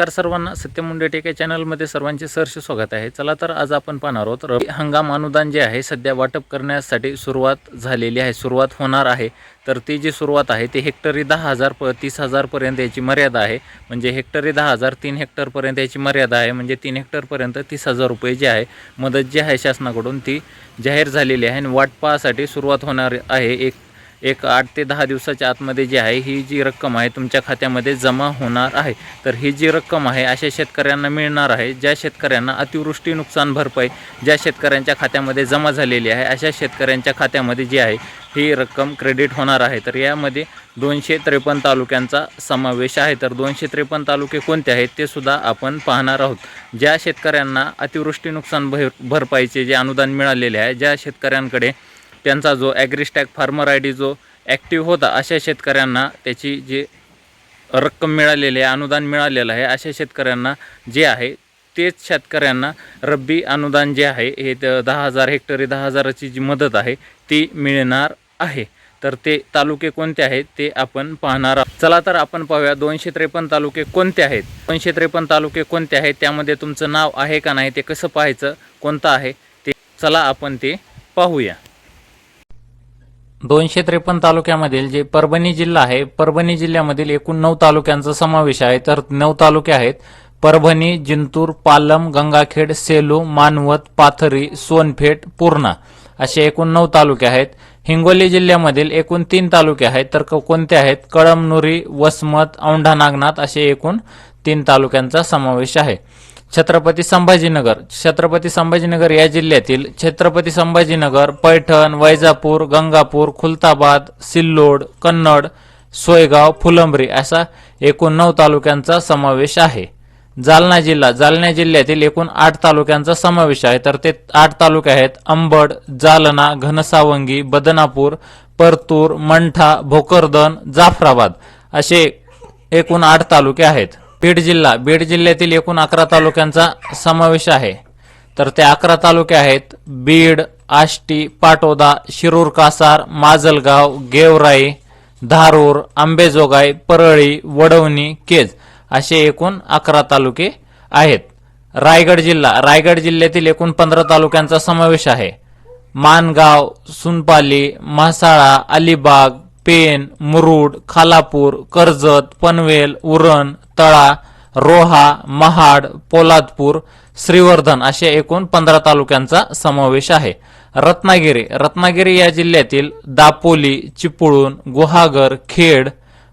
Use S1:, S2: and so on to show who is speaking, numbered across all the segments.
S1: नमस्कार सर्वांना सत्यम मुंडे चॅनलमध्ये सर्वांचे सहर्ष स्वागत आहे. चला तर आज आपण पाहणार आहोत रब्बी हंगाम अनुदान जे आहे सध्या वाटप करण्यासाठी सुरुवात झालेली आहे सुरुवात होणार आहे. तर ती जी सुरुवात आहे ती हेक्टरी दहा हजार प तीस हजारपर्यंत याची मर्यादा आहे. म्हणजे हेक्टरी दहा हजार तीन हेक्टरपर्यंत याची मर्यादा आहे. म्हणजे तीन हेक्टरपर्यंत तीस हजार रुपये जे आहे मदत जी आहे शासनाकडून ती जाहीर झालेली आहे. आणि वाटपासाठी सुरुवात होणार आहे एक एक आठ ते दहा दिवसाच्या आतमध्ये जी आहे ही जी रक्कम आहे तुमच्या खात्यामध्ये जमा होणार आहे. तर ही जी रक्कम आहे अशा शेतकऱ्यांना मिळणार आहे ज्या शेतकऱ्यांना अतिवृष्टी नुकसान भरपाई ज्या शेतकऱ्यांच्या खात्यामध्ये जमा झालेली आहे अशा शेतकऱ्यांच्या खात्यामध्ये जी आहे ही रक्कम क्रेडिट होणार आहे. तर यामध्ये दोनशे त्रेपन्न तालुक्यांचा समावेश आहे. तर दोनशे त्रेपन्न तालुके कोणते आहेत ते सुद्धा आपण पाहणार आहोत. ज्या शेतकऱ्यांना अतिवृष्टी नुकसान भर भरपाईचे जे अनुदान मिळालेले आहे ज्या शेतकऱ्यांकडे त्यांचा जो ॲग्रिस्टॅक फार्मर आय डी जो ॲक्टिव्ह होता अशा शेतकऱ्यांना त्याची जी रक्कम मिळालेली आहे अनुदान मिळालेलं आहे अशा शेतकऱ्यांना जे आहे तेच शेतकऱ्यांना रब्बी अनुदान जे आहे हे दहा हजार हेक्टरी दहा हजाराची जी मदत आहे ती मिळणार आहे. तर ते तालुके कोणते आहेत ते आपण पाहणार आहोत. चला तर आपण पाहूया दोनशे त्रेपन्न तालुके कोणते आहेत? दोनशे त्रेपन्न तालुके कोणते आहेत? त्यामध्ये तुमचं नाव आहे का नाही ते कसं पाहायचं कोणतं आहे ते चला आपण ते पाहूया. दोनशे त्रेपन्न तालुक्यामधील जे परभणी जिल्हा आहे परभणी जिल्ह्यामधील एकूण नऊ तालुक्यांचा समावेश आहे. तर नऊ तालुके आहेत. परभणी जिंतूर पालम गंगाखेड सेलू मानवत पाथरी सोनपेठ पूर्णा असे एकूण नऊ तालुके आहेत. हिंगोली जिल्ह्यामधील एकूण तीन तालुके आहेत. तर क- कोणते आहेत? कळमनुरी वसमत औंढा नागनाथ असे एकूण तीन तालुक्यांचा समावेश आहे. छत्रपती संभाजीनगर. छत्रपती संभाजीनगर या जिल्ह्यातील छत्रपती संभाजीनगर पैठण वैजापूर गंगापूर खुलताबाद सिल्लोड कन्नड सोयगाव फुलंब्री असा एकूण नऊ तालुक्यांचा समावेश आहे. जालना जिल्हा जालना जिल्ह्यातील एकूण आठ तालुक्यांचा समावेश आहे. तर ते आठ तालुके आहेत अंबड जालना घनसावंगी बदनापूर परतूर मंठा भोकरदन जाफराबाद असे एकूण आठ तालुके आहेत. बीड जिल्हा बीड जिल्ह्यातील एकूण अकरा तालुक्यांचा समावेश आहे. तर ते अकरा तालुके आहेत. बीड आष्टी पाटोदा शिरूर कासार माजलगाव गेवराई धारूर आंबेजोगाई परळी वडवणी केज असे एकूण अकरा तालुके आहेत. रायगड जिल्हा रायगड जिल्ह्यातील एकूण पंधरा तालुक्यांचा समावेश आहे. मानगाव सुनपाली म्हसाळा अलिबाग पेन मुरुड खालापूर कर्जत पनवेल उरण तळा रोहा महाड पोलादपूर श्रीवर्धन असे एकूण पंधरा तालुक्यांचा समावेश आहे. रत्नागिरी रत्नागिरी या जिल्ह्यातील दापोली चिपळूण गुहागर खेड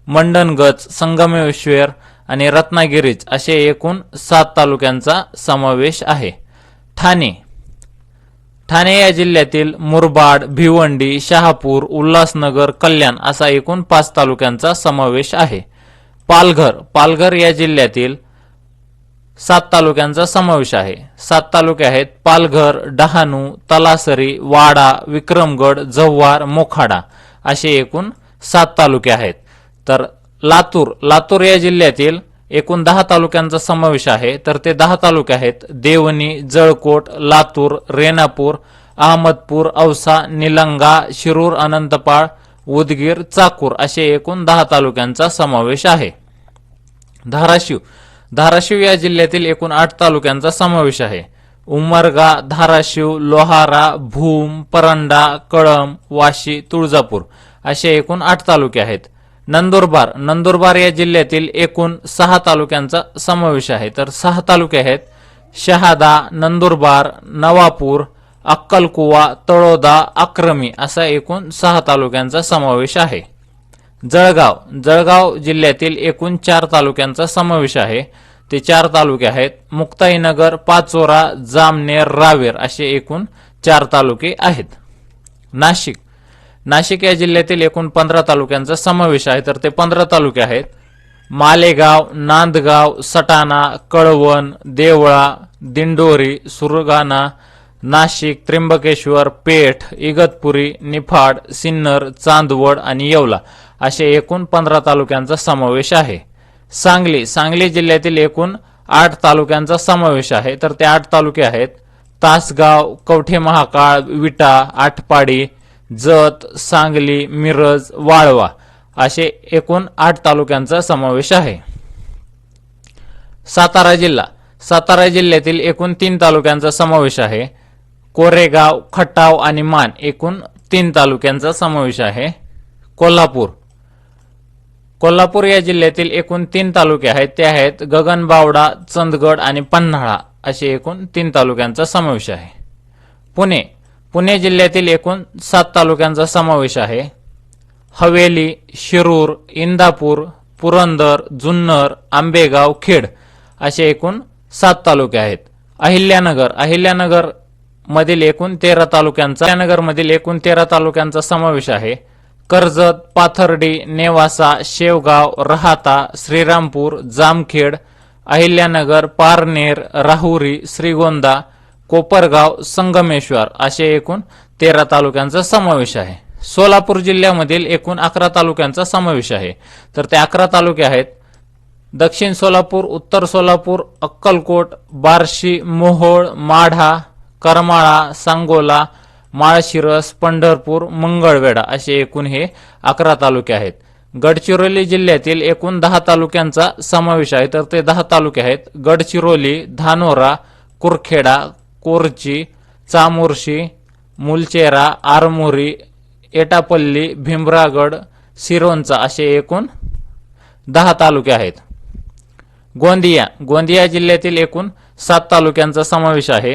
S1: मंडणगज संगमेश्वर आणि रत्नागिरीच असे एकूण सात तालुक्यांचा समावेश आहे. ठाणे ठाणे या जिल्ह्यातील मुरबाड भिवंडी शहापूर उल्हासनगर कल्याण असा एकूण पाच तालुक्यांचा समावेश आहे. पालघर पालघर या जिल्ह्यातील सात तालुक्यांचा समावेश आहे. सात तालुके आहेत पालघर डहाणू तलासरी वाडा विक्रमगड जव्हार मोखाडा असे एकूण सात तालुके आहेत. तर लातूर लातूर या जिल्ह्यातील एकूण दहा तालुक्यांचा समावेश आहे. तर ते दहा तालुके आहेत. देवणी जळकोट लातूर रेणापूर अहमदपूर औसा निलंगा शिरूर अनंतपाळ उदगीर चाकूर असे एकूण दहा तालुक्यांचा समावेश आहे. धाराशिव. धाराशिव या जिल्ह्यातील एकूण आठ तालुक्यांचा समावेश आहे. उमरगा धाराशिव लोहारा भूम परंडा कळम वाशी तुळजापूर असे एकूण आठ तालुके आहेत. नंदुरबार. नंदुरबार या जिल्ह्यातील एकूण सहा तालुक्यांचा समावेश आहे. तर सहा तालुके आहेत. शहादा नंदुरबार नवापूर अक्कलकुवा तळोदा अक्रमी असा एकूण सहा तालुक्यांचा समावेश आहे. जळगाव. जळगाव जिल्ह्यातील एकूण चार तालुक्यांचा समावेश आहे. ते चार तालुके आहेत. मुक्ताईनगर पाचोरा जामनेर रावेर असे एकूण चार तालुके आहेत. नाशिक. नाशिक या जिल्ह्यातील एकूण पंधरा तालुक्यांचा समावेश आहे. तर ते पंधरा तालुके आहेत. मालेगाव नांदगाव सटाणा कळवण देवळा दिंडोरी सुरगाणा नाशिक त्र्यंबकेश्वर पेठ इगतपुरी निफाड सिन्नर चांदवड आणि येवला असे एकूण पंधरा तालुक्यांचा समावेश आहे. सांगली सांगली जिल्ह्यातील एकूण आठ तालुक्यांचा समावेश आहे. तर ते आठ तालुके आहेत. तासगाव कवठे महाकाळ विटा आटपाडी जत सांगली मिरज वाळवा असे एकूण आठ तालुक्यांचा समावेश आहे. सातारा जिल्हा. सातारा जिल्ह्यातील एकूण तीन तालुक्यांचा समावेश आहे. कोरेगाव खटाव आणि मान एकूण तीन तालुक्यांचा समावेश आहे. कोल्हापूर. कोल्हापूर या जिल्ह्यातील एकूण तीन तालुके आहेत. ते आहेत गगनबावडा चंदगड आणि पन्हाळा असे एकूण तीन तालुक्यांचा समावेश आहे. पुणे. पुणे जिल्ह्यातील एकूण सात तालुक्यांचा समावेश आहे. हवेली शिरूर इंदापूर पुरंदर जुन्नर आंबेगाव खेड असे एकूण सात तालुके आहेत. अहिल्यानगर अहिल्यानगर मधील एकूण तेरा तालुक्यांचा अहिल्यानगर मधील एकूण तेरा तालुक्यांचा समावेश आहे. कर्जत पाथर्डी नेवासा शेवगाव रहाता श्रीरामपूर जामखेड अहिल्यानगर पारनेर राहुरी श्रीगोंदा कोपरगाव संगमेश्वर असे एकूण तेरा तालुक्यांचा समावेश आहे. सोलापूर जिल्ह्यामधील एकूण अकरा तालुक्यांचा समावेश आहे. तर ते अकरा तालुके आहेत. दक्षिण सोलापूर उत्तर सोलापूर अक्कलकोट बार्शी मोहोळ माढा करमाळा सांगोला माळशिरस पंढरपूर मंगळवेढा असे एकूण हे अकरा तालुके आहेत. गडचिरोली जिल्ह्यातील एकूण दहा तालुक्यांचा समावेश आहे. तर ते दहा तालुके आहेत. गडचिरोली धानोरा कुरखेडा कोरची चामोर्शी मुलचेरा आरमोरी एटापल्ली भीमरागड सिरोंचा असे एकूण दहा तालुके आहेत. गोंदिया गोंदिया जिल्ह्यातील एकूण सात तालुक्यांचा समावेश आहे.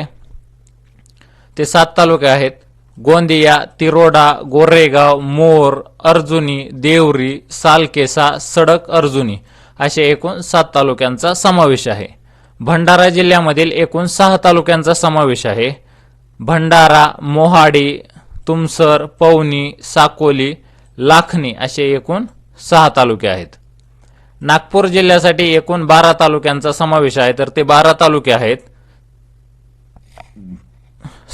S1: ते सात तालुके आहेत. गोंदिया तिरोडा गोरेगाव मोर अर्जुनी देवरी सालकेसा सडक अर्जुनी असे एकूण सात तालुक्यांचा समावेश आहे. भंडारा जिल्ह्यामधील एकूण सहा तालुक्यांचा समावेश आहे. भंडारा मोहाडी तुमसर पवनी साकोली लाखनी असे एकूण सहा तालुके आहेत. नागपूर जिल्ह्यासाठी एकूण बारा तालुक्यांचा समावेश आहे तर ते बारा तालुके आहेत.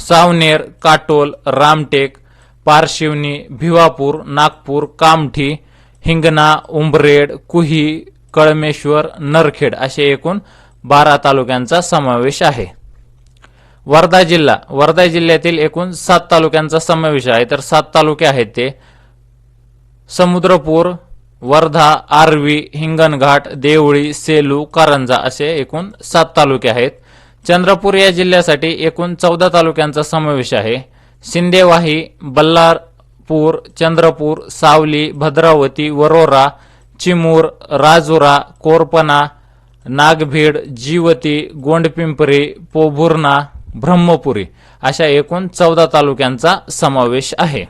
S1: सावनेर काटोल रामटेक पारशिवनी भिवापूर नागपूर कामठी हिंगणा उंबरेड कुही कळमेश्वर नरखेड असे एकूण बारा तालुक्यांचा समावेश आहे. वर्धा जिल्हा वर्धा जिल्ह्यातील एकूण सात तालुक्यांचा समावेश आहे. तर सात तालुके आहेत ते. समुद्रपूर वर्धा आर्वी हिंगणघाट देवळी सेलू कारंजा असे एकूण सात तालुके आहेत. चंद्रपूर या जिल्ह्यासाठी एकूण चौदा तालुक्यांचा समावेश आहे. शिंदेवाही बल्लारपूर चंद्रपूर सावली भद्रावती वरोरा चिमूर राजुरा कोरपना नागभीड जीवती गोंडपिंपरी पोभुर्णा ब्रह्मपुरी अशा एकूण चौदा तालुक्यांचा समावेश आहे.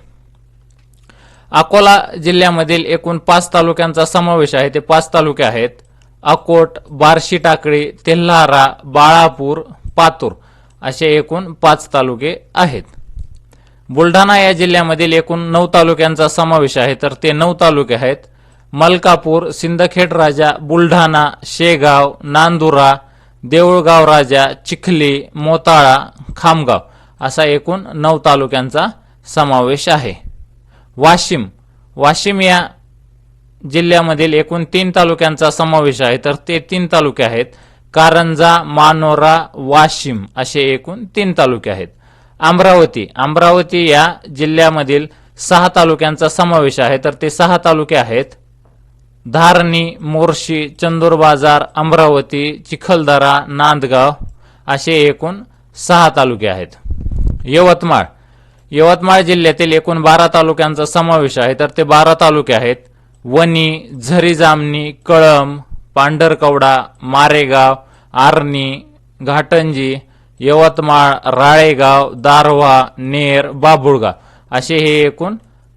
S1: अकोला जिल्ह्यामधील एकूण पाच तालुक्यांचा समावेश आहे. ते पाच तालुके आहेत. अकोट बार्शी टाकळी तेल्हारा बाळापूर पातूर असे एकूण पाच तालुके आहेत. बुलढाणा या जिल्ह्यामधील एकूण नऊ तालुक्यांचा समावेश आहे. तर ते नऊ तालुके आहेत. मलकापूर सिंदखेड राजा बुलढाणा शेगाव नांदुरा देऊळगाव राजा चिखली मोताळा खामगाव असा एकूण नऊ तालुक्यांचा समावेश आहे. वाशिम. वाशिम या जिल्ह्यामधील एकूण तीन तालुक्यांचा समावेश आहे तर ते तीन तालुके आहेत. कारंजा मानोरा वाशिम असे एकूण तीन तालुके आहेत. अमरावती. अमरावती या जिल्ह्यामधील सहा तालुक्यांचा समावेश आहे तर ते सहा तालुके आहेत. धारणी मोर्शी चंदूर बाजार अमरावती चिखलदरा नांदगाव असे एकूण सहा तालुके आहेत. यवतमाळ. यवतमाळ जिल्ह्यातील एकूण बारा तालुक्यांचा समावेश आहे. तर ते बारा तालुके आहेत. वणी झरी जामणी कळम पांढरकवडा मारेगाव आर्णी घाटंजी यवतमाळ राळेगाव दारव्हा नेर बाभुळगाव असे हे एकूण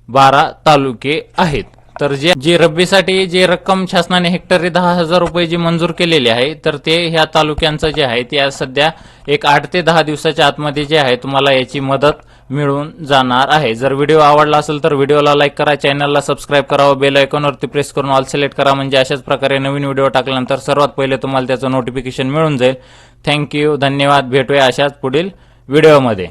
S1: बारा तालुके आहेत. तर जे जी रब्बीसाठी जी रक्कम शासनाने हेक्टरी दहा हजार रुपये जी मंजूर केलेली आहे तर ते ह्या तालुक्यांचं जे आहे ते सध्या एक आठ ते दहा दिवसाच्या आतमध्ये जे आहे तुम्हाला याची मदत मिळून जाणार आहे. जर व्हिडिओ आवडला असेल तर व्हिडिओला लाईक करा चॅनलला सबस्क्राईब करा व बेल आयकॉनवरती प्रेस करून ऑल सिलेक्ट करा. म्हणजे अशाच प्रकारे नवीन व्हिडिओ टाकल्यानंतर सर्वात पहिले तुम्हाला त्याचं नोटिफिकेशन मिळून जाईल. थँक्यू धन्यवाद. भेटूया अशाच पुढील व्हिडिओमध्ये.